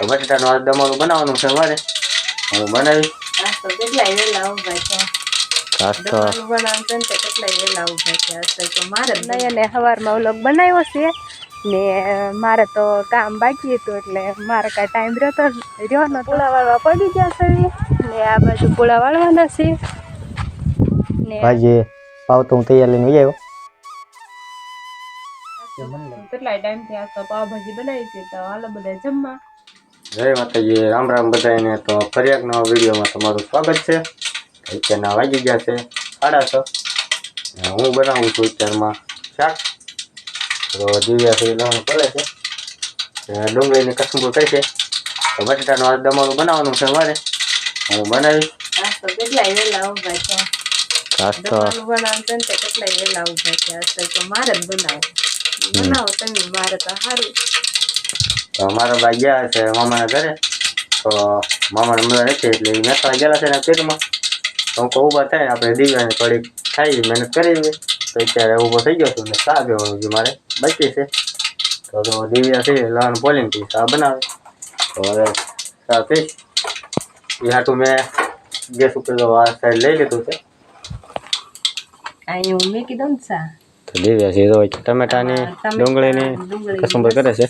તો બટેટાનું આ દમાણું બનાવવાનું છે મારે. હું બનાવી આજ બનાવ્યો છે. ને મારે તો કામ બાકી હતું એટલે મારે કાંઈ ટાઈમ રહ્યો રહ્યો ન પૂળા વાળવા પડી ગયા છે ને આ બાજુ પૂળા વાળવાના છે. ને ભાજી પાવ તો હું તૈયાર લઈને આવ્યો. કેટલાય ટાઈમથી આજ તો પાવભાજી બનાવી છે તો હાલો બધા જમવા. જય માતાજી રામ રામ બધાને તો ફરી એક નવા વિડીયોમાં તમારું સ્વાગત છે. અત્યારના વાગી ગયા છે સાડા છ. હું બનાવું છું અત્યારમાં શાક. તો દિવ્યા છે પડે કરે છે. ડુંગળીની કસુંબર થઈ છે? તો બટાટાનું આ દમારું બનાવવાનું છે મારે. હું બનાવીશ. આજ તો કેટલાય વેલા ઊભા ખાસ તો મારે બનાવો બનાવો તમે મારે તો સારું તો મારા ભાઈ ગયા છે મામાના ઘરે. તો મામાને મજા નથી એટલે એ નાખવા ગયેલા છે ને પેટમાં. તો કહું ઊભા થાય આપણે દિવ્યાને થોડીક ખાઈ મહેનત કરી તો અત્યારે ઊભો થઈ ગયો છું ને ચા પીવાનું જે મારે, બાકી છે. તો તો દિવ્યા છે લહણ બોલીને શા બનાવે. તો હવે ચા પીશ એ હાટું મેં ગેસ ઉપર આ સાઈડ લઈ લીધું છે. અહીં મેં કીધું ને સા તો દિવ્યા છે તો ટમેટાની ડુંગળીની કસુંબર કરે છે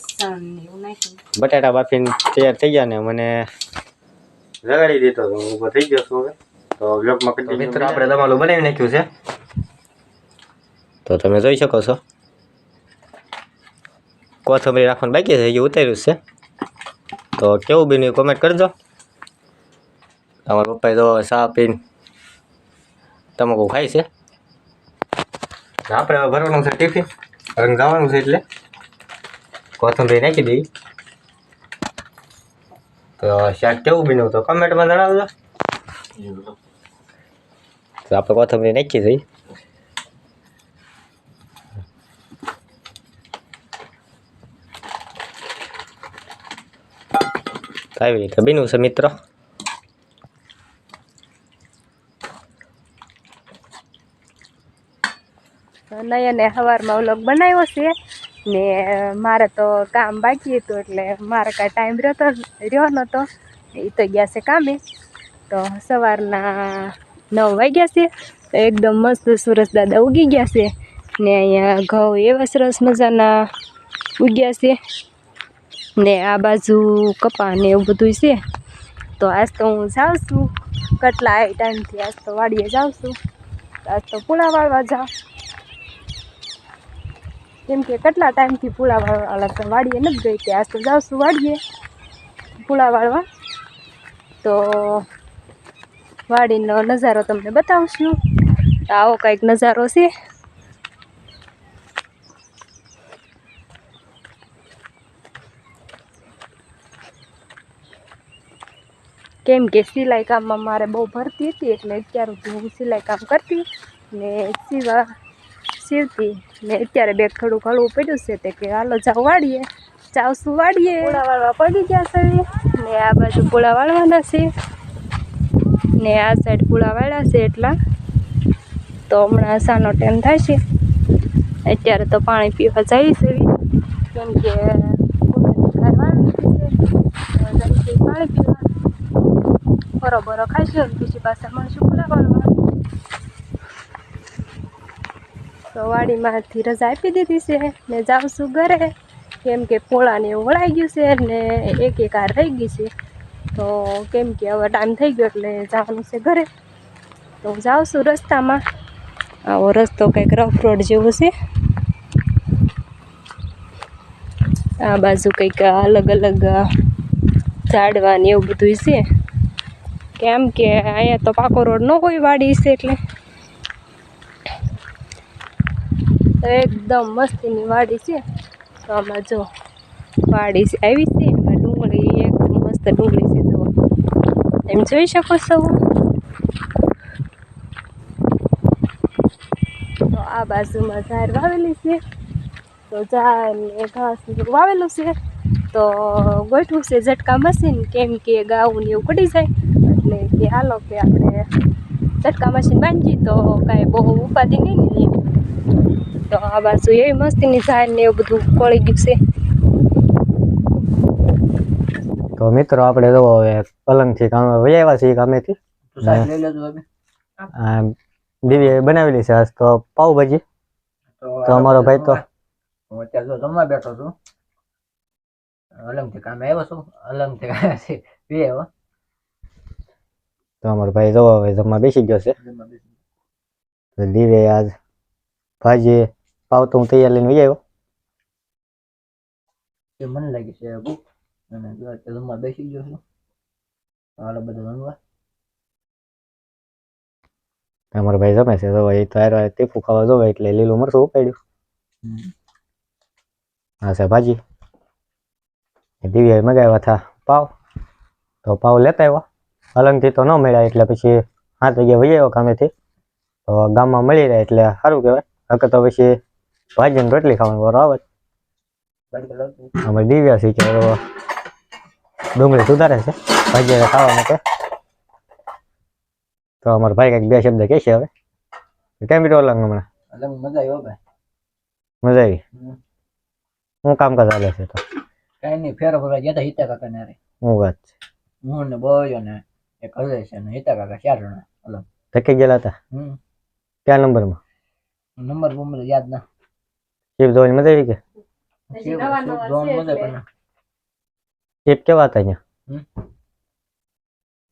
બટાટા બાફીને તૈયાર થઈ ગયા ને મને લગાડી દીધો તો હું ઊભો થઈ ગયો છું હવે તો બ્લોગમાં કરી મિત્રો આપણે તમારું બનાવી નાખ્યું છે તો તમે જોઈ શકો છો કોથમરી રાખવાનું બાકી છે હજી ઉતાર્યું છે તો કેવું બન્યું કોમેન્ટ કરજો તમારા પપ્પાએ તો ચા પીને તમાકુ ખાય છે આપણે ભરવાનું છે ટિફિન રંગ જવાનું છે એટલે. કોથમરી નાખી દઈ તો શાક કેવું બી તો કમેન્ટમાં જણાવજો. તો આપણે કોથમરી નાખી દઈ આવી રીતે બીનું છે મિત્રો. નયને સવારમાં વ્લોગ બનાવ્યો છે. ને મારે તો કામ બાકી હતું એટલે મારે કાંઈ ટાઈમ રહ્યો રહ્યો નહોતો. એ તો ગયા છે કામે. તો સવારના નવ વાગ્યા છે. તો એકદમ મસ્ત સુરસ દાદા ઉગી ગયા છે. ને અહીંયા ઘઉં એવા સરસ મજાના ઉગ્યા છે. ને આ બાજુ કપા ને એવું બધું છે. તો આજ તો હું જાઉં છું. કેટલા ટાઈમથી આજ તો વાડીએ જાઉં છું. આજ તો પૂળા વાળવા જાઉં. કેમ કે કેટલા ટાઈમથી પૂળા વાળવા વાડીએ નથી ગઈ કે આજ તો જાઉં વાડીએ. પૂળા વાળવા. તો વાડીનો નજારો તમને બતાવશું. આવો કંઈક નજારો છે. કેમ કે સિલાઈ કામમાં મારે બહુ ભરતી હતી એટલે અત્યાર હું સિલાઈ કામ કરતી ને સિવા સીવતી ને અત્યારે બેગ થોડું હળવું પડ્યું છે તે કે હાલો જાવ વાળીએ. ચાવશું વાળીએ? પોળા વાળવા પડી ગયા છે ને આ બાજુ પોળા વાળવાના છે. ને આ સાઈડ પોળા વાળ્યા છે એટલા. તો હમણાં સાનો ટાઈમ થાય છે. અત્યારે તો પાણી પીવા જઈ છે. કેમ કે પાણી પીવા. બરોબર ખાઈશું બીજી પાસે મળશું પોળા વાળવા. તો વાડીમાંથી રજા આપી દીધી છે ને જાઉં છું ઘરે. કેમ કે પોળાને એવું વળાઈ ગયું છે ને એક એક વાર રહી ગઈ છે. તો કેમ કે હવે ટાઈમ થઈ ગયો એટલે જવાનું છે ઘરે. તો હું જાઉં છું રસ્તામાં. આવો રસ્તો કંઈક રફ રોડ જેવો છે. આ બાજુ કંઈક અલગ અલગ ઝાડવા ને એવું બધું છે. કેમ કે અહીંયા તો પાકો રોડ ન હોય વાડી છે એટલે. તો એકદમ મસ્તીની વાડી છે. તો આમાં જો વાડી છે, આવી છે. એમાં ડુંગળી એકદમ મસ્ત ડુંગળી છે જો એમ જોઈ શકો છો? તો આ બાજુમાં ઝાડ વાવેલી છે. તો ઝાડ ઘાસ વાવેલું છે. તો ગોઠવું છે ઝટકા મશીન, કેમ કે ગાવું ને એવું પડી જાય. એટલે કે હાલો કે આપણે ઝટકા મશીન બાંધી તો કાંઈ બહુ ઉપાધિ નહીં ને તો આ બાજુ એવી મસ્તીની ઝાડ ને એવું બધું પડી ગયું છે. તો મિત્રો આપણે જો હવે પલંગથી કામ વહી આવ્યા છીએ કામેથી તો સાહેબ લઈ લેજો હવે આ દિવ્યાએ બનાવેલી છે આજ તો પાવભાજી તો અમારો ભાઈ તો- હું અત્યારે જો જમવા બેઠો છું. અલંગથી કામે આવ્યો છું. અલંગથી કામે પી આવ્યો તો અમારો ભાઈ જો હવે જમવા બેસી ગયો છે. જમવા બેસી. તો દિવ્યાએ આજ ભાજી પાવ તો હું તૈયાર લઈને વહી આવ્યો એ મને લાગી છે ભૂખ અને જમવા બેસી ગયો છું હાલો બધા જમવા અમારો ભાઈ જમે છે તો એ તો હારે તીખું ખાવા જોવે એટલે લીલું મરચું ઉપાડ્યું હા છે ભાજી દિવ્યાએ મગાવ્યા હતા પાવ તો પાવ લેતા આવ્યા અલંગથી તો ન મળ્યા એટલે પછી હાથ વાગ્યા વહી આવ્યો કામેથી તો ગામમાં મળી રહે એટલે સારું કહેવાય હકે તો પછી ભાજી ને રોટલી ખાવાની વારો આવે. અમે દિવ્યા શીખે ડુંગળી સુધારે છે. ભાજી ખાવા માટે. તો અમારો ભાઈ કંઈક બે શબ્દ કહેશે હવે. કેમ બીજો અલંગ હમણાં? મજા આવ્યો ભાઈ. મજા આવી? હમ. કામ કામકાજ ચાલે છે તો. કઈ નહીં ફેર ફરવા ગયા હતા કાકા ને હું વાત છે. હું ને બોયો ને એક હૃદય છે ને હિતા કાકા ચાર જણા અલંગ. ધક્કે ગયેલા હતા ક્યાં નંબરમાં? નંબર બમ્બર યાદ ના. શિપ જોઈને મજા આવી કે હજી નવા નવા જોવાનું છે મજા એટલે. પણ શિપ કેવા હતા અહીંયા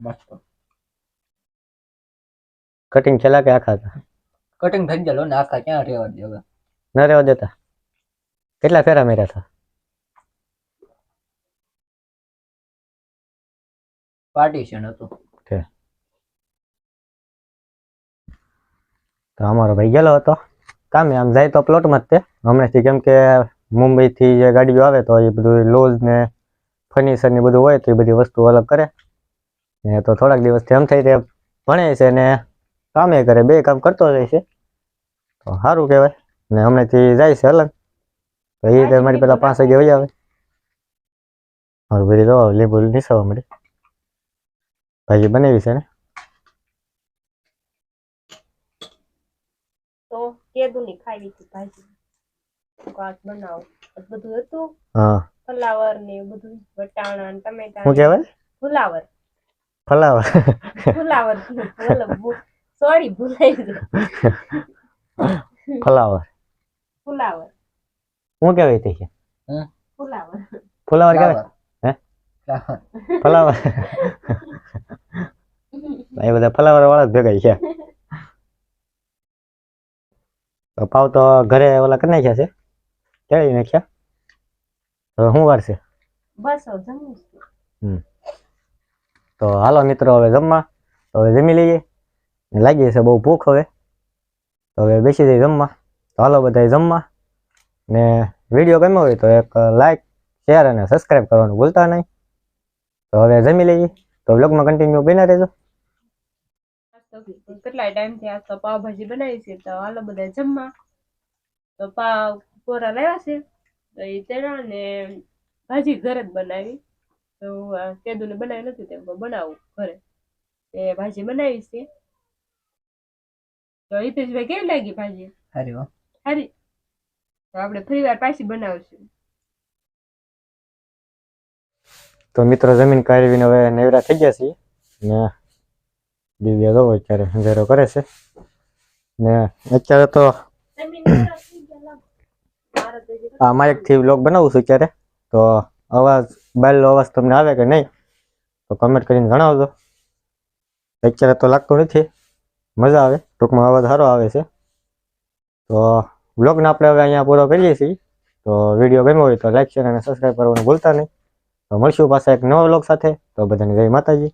મસ્ત કટિંગ છેલ્લા કે આખા હતા કટિંગ થઈ ગયેલો ને આખા ક્યાં રહેવા દે હવે ન રહેવા દેતા કેટલા ફેરા મેર્યા હતા પાર્ટીશન હતું તો અમારો ભાઈ ગયેલો હતો કામે આમ જાય તો પ્લોટમાં જ તે. હમણાંથી કેમ કે મુંબઈથી જે ગાડીઓ આવે તો એ બધું લોઝ ને ફર્નિચર ને બધું હોય તો એ બધી વસ્તુ અલગ કરે. ને તો થોડાક દિવસથી આમ થઈ તે ભણે છે ને કામે કરે, બે કામ કરતો જાય છે. તો સારું કહેવાય. ને હમણાંથી જાય છે અલગ તો એ રીતે મારી પેલા પાંચ વાગે વહી આવે. મારું ભરી દો લીંબુ નીસવા મળી. ભાજી બનાવી છે ને? કેદુની ખાવી હતી ભાજી. કાચ બનાવો. બધું હતું. હા. ફલાવર ને બધું વટાણા ને ટમેટા શું કહેવાય? ફુલાવર. ફલાવર. ફુલાવર. સોરી ભૂલાઈ ગયું ફલાવર. ફુલાવર. શું કહેવાય તે ફુલાવર. ફુલાવર કહેવાય? હે? ફલાવર. એ બધા ફલાવર વાળા જ ભેગા છે. તો પાવ તો ઘરે ઓલા કરી નાખ્યા છે. કેળી નાખ્યા. હવે શું વાર છે? બસ છે. તો હાલો મિત્રો હવે જમવા. તો હવે જમી લઈએ. લાગી છે બહુ ભૂખ હવે. તો હવે બેસી જઈએ જમવા. તો હાલો બધા જમવા. ને વીડિયો ગમ્યો હોય તો એક લાઈક શેર અને સબસ્ક્રાઈબ કરવાનું ભૂલતા નહીં. તો હવે જમી લઈએ. તો બ્લોગમાં કન્ટિન્યુ બના રહેજો. તો કેટલાય ટાઈમથી આજ તો પાવભાજી બનાવી છે તો હાલો બધા જમવા. તો પાવ કોરા લાવ્યા છે તો એ તેના ને ભાજી ઘરે જ બનાવી. તો કેદુને બનાવી નથી તે બનાવું ઘરે. એ ભાજી બનાવી છે. તો હિતેશભાઈ કેવી લાગી ભાજી? હારી હો. સારી તો આપણે ફરી વાર પાછી બનાવશું. તો મિત્રો જમીન કાઢવીને હવે નેવરા થઈ ગયા છીએ. ને. દિવ્યા જો અત્યારે અંધેરો કરે છે ને અત્યારે તો આ માઇકથી વ્લોગ બનાવું છું અત્યારે તો અવાજ બહારનો અવાજ તમને આવે કે નહીં તો કમેન્ટ કરીને જણાવજો અત્યારે તો લાગતું નથી મજા આવે ટૂંકમાં અવાજ સારો આવે છે તો વ્લોગને આપણે હવે અહીંયા પૂરો કરીએ છીએ તો વીડિયો ગમ્યો હોય તો લાઈક શેર અને સબસ્ક્રાઈબ કરવાનું ભૂલતા નહીં તો મળશું પાછા એક નવા વ્લોગ સાથે તો બધાને જય માતાજી